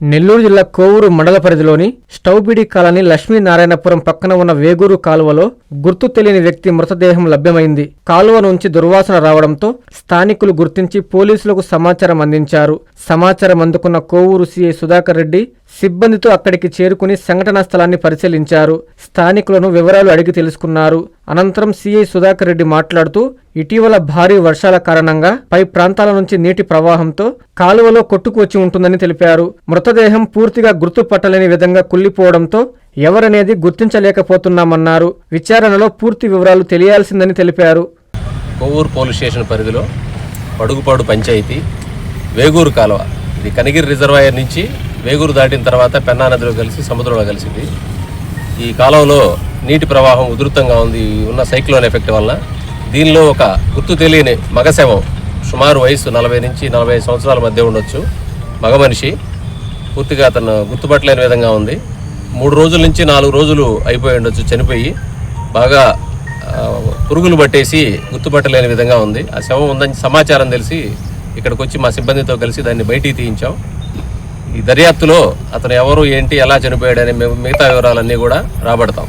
నెల్లూరు జిల్లా కోవూరు మండల పరిధిలోని స్టౌబిడి కాలనీ లక్ష్మీనారాయణపురం పక్కన ఉన్న వేగూరు కాలువలో గుర్తు తెలియని వ్యక్తి మృతదేహం లభ్యమైంది. కాలువ నుంచి దుర్వాసన రావడంతో స్థానికులు గుర్తించి పోలీసులకు సమాచారం అందించారు. సమాచారం అందుకున్న కోవూరు సీఐ సుధాకర్ రెడ్డి సిబ్బందితో అక్కడికి చేరుకుని సంఘటనా స్థలాన్ని పరిశీలించారు. స్థానికులను వివరాలు అడిగి తెలుసుకున్నారు. అనంతరం సీఐ సుధాకర్ రెడ్డి మాట్లాడుతూ ఇటీవల భారీ వర్షాల కారణంగా పై ప్రాంతాల నుంచి నీటి ప్రవాహంతో కాలువలో కొట్టుకు వచ్చి ఉంటుందని తెలిపారు. మృతదేహం పూర్తిగా గుర్తుపట్టలేని విధంగా కుల్లిపోవడంతో ఎవరనేది గుర్తించలేకపోతున్నామన్నారు. విచారణలో పూర్తి వివరాలు తెలియాల్సిందని తెలిపారు. కొవ్వూరు పోలీస్ స్టేషన్ పరిధిలో పడుగుపాడు పంచాయతీ వేగూరు కాలువ ఇది కనిగిరి రిజర్వాయర్ నుంచి వేగూరు దాటిన తర్వాత పెన్నా నదిలో కలిసి సముద్రంలో కలిసింది. ఈ కాలంలో నీటి ప్రవాహం ఉధృతంగా ఉంది ఉన్న సైక్లోన్ ఎఫెక్ట్ వల్ల. దీనిలో ఒక గుర్తు తెలియని మగశవం సుమారు వయసు నలభై నుంచి నలభై సంవత్సరాల మధ్య ఉండొచ్చు. మగ మనిషి పూర్తిగా అతను గుర్తుపట్టలేని విధంగా ఉంది. మూడు రోజుల నుంచి నాలుగు రోజులు అయిపోయి ఉండొచ్చు చనిపోయి. బాగా పురుగులు పట్టేసి గుర్తుపట్టలేని విధంగా ఉంది. ఆ శవం ఉందని సమాచారం తెలిసి ఇక్కడికి వచ్చి మా సిబ్బందితో కలిసి దాన్ని బయటికి తీయించాం. ఈ దర్యాప్తులో అతను ఎవరు ఏంటి ఎలా చనిపోయాడనే మేము మిగతా వివరాలన్నీ కూడా రాబడతాం.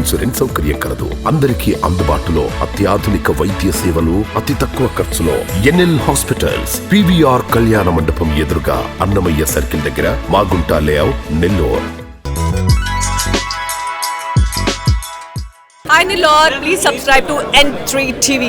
ఇన్సూరెన్స్ సౌకర్యం కలదు. అందరికీ అందుబాటులో అత్యాధునిక వైద్య సేవలు అతి తక్కువ ఖర్చులో ఎన్ఎల్ హాస్పిటల్స్ పివిఆర్ కళ్యాణ మండపం ఎదురుగా అన్నమయ్య సర్కిల్ దగ్గర Magunta layout Nellore. Hi Nilor, please subscribe to N3 TV.